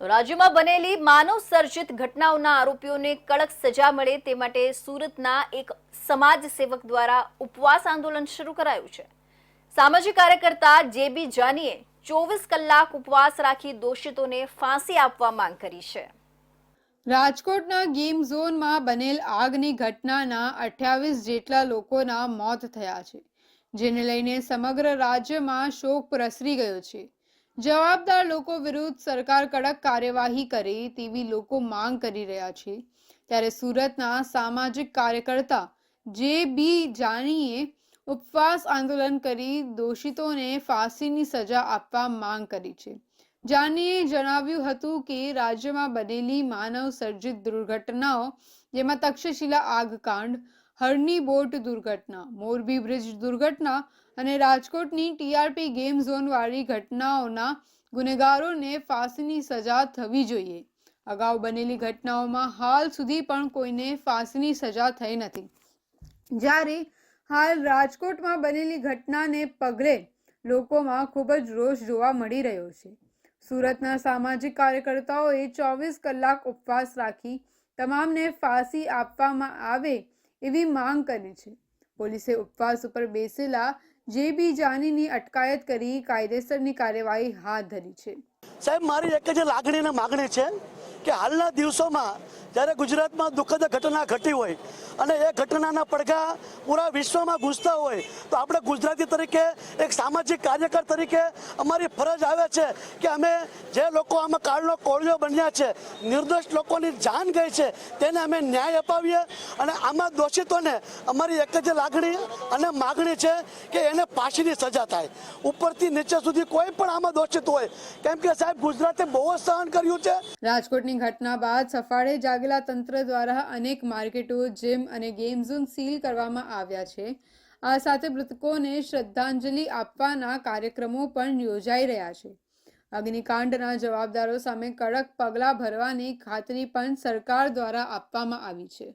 રાજ્યમાં બનેલી માનવ સર્જિત ઘટનાઓના આરોપીઓને કડક સજા મળે તે માટે સુરતના એક સમાજ સેવક દ્વારા ઉપવાસ આંદોલન શરૂ કરાયું છે. સામાજિક કાર્યકર્તા જેબી જાનીએ ચોવીસ કલાક ઉપવાસ રાખી દોષિતોને ફાંસી આપવા માંગ કરી છે. રાજકોટના ગેમ ઝોનમાં બનેલ આગની ઘટનાના અઠ્યાવીસ જેટલા લોકોના મોત થયા છે, જેને લઈને સમગ્ર રાજ્યમાં શોક પ્રસરી ગયો છે. જવાબદાર લોકો વિરુદ્ધ સરકાર કડક કાર્યવાહી કરે તેવી લોકો માંગ કરી રહ્યા છે. ત્યારે સુરતના સામાજિક કાર્યકર્તા જે બી જાનીએ ઉપવાસ આંદોલન કરી દોષિતોને ફાંસીની સજા આપવા માંગ કરી છે. જાનીએ જણાવ્યું હતું કે રાજ્યમાં બનેલી માનવ સર્જિત દુર્ઘટનાઓ, જેમાં તક્ષશિલા આગકાંડ હરની બોટ દુર્ઘટના, મોરબી બ્રિજ દુર્ઘટના અને રાજકોટની ટીઆરપી ગેમ ઝોનવાળી ઘટનાઓના ગુનેગારોને ફાંસીની સજા થવી જોઈએ. અગાઉ બનેલી ઘટનાઓમાં હાલ સુધી પણ કોઈને ફાંસીની સજા થઈ નથી. જ્યારે હાલ રાજકોટમાં બનેલી ઘટનાને પગલે લોકોમાં ખૂબ જ રોષ જોવા મળી રહ્યો છે. સુરતના સામાજિક કાર્યકર્તાઓએ ચોવીસ કલાક ઉપવાસ રાખી તમામને ફાંસી આપવામાં આવે એવી માંગ કરી છે. પોલીસે ઉપવાસ ઉપર બેસેલા જે બી જાનીની અટકાયત કરી કાયદેસરની કાર્યવાહી હાથ ધરી છે. સાહેબ, મારી એક જ લાગણી અને માગણી છે કે હાલના દિવસોમાં જ્યારે ગુજરાતમાં દુઃખદ ઘટના ઘટી હોય અને એ ઘટનાના પડઘા પૂરા વિશ્વમાં ગૂંજતા હોય, તો આપણે ગુજરાતી તરીકે, એક સામાજિક કાર્યકર તરીકે અમારી ફરજ આવે છે કે અમે જે લોકો આમાં કાળનો કોળિયો બન્યા છે, નિર્દોષ લોકોની જાન ગઈ છે, તેને અમે ન્યાય અપાવીએ અને આમાં દોષિતોને અમારી એક જ લાગણી અને માગણી છે કે એને પાછીની સજા થાય. ઉપરથી નીચે સુધી કોઈ પણ આમાં દોષિત હોય. કેમ કે સાહેબ, ગુજરાતે બહુ સહન કર્યું છે. રાજકોટની ઘટના બાદ સફાળે જાગેલા તંત્ર દ્વારા અનેક માર્કેટો જીમ અને ગેમ ઝોન સીલ કરવામાં આવ્યા છે. આ સાથે મૃતકોને શ્રદ્ધાંજલિ આપવાના કાર્યક્રમો પણ યોજાઈ રહ્યા છે. અગ્નિકાંડના જવાબદારો સામે કડક પગલાં ભરવાની ખાતરી પણ સરકાર દ્વારા આપવામાં આવી છે.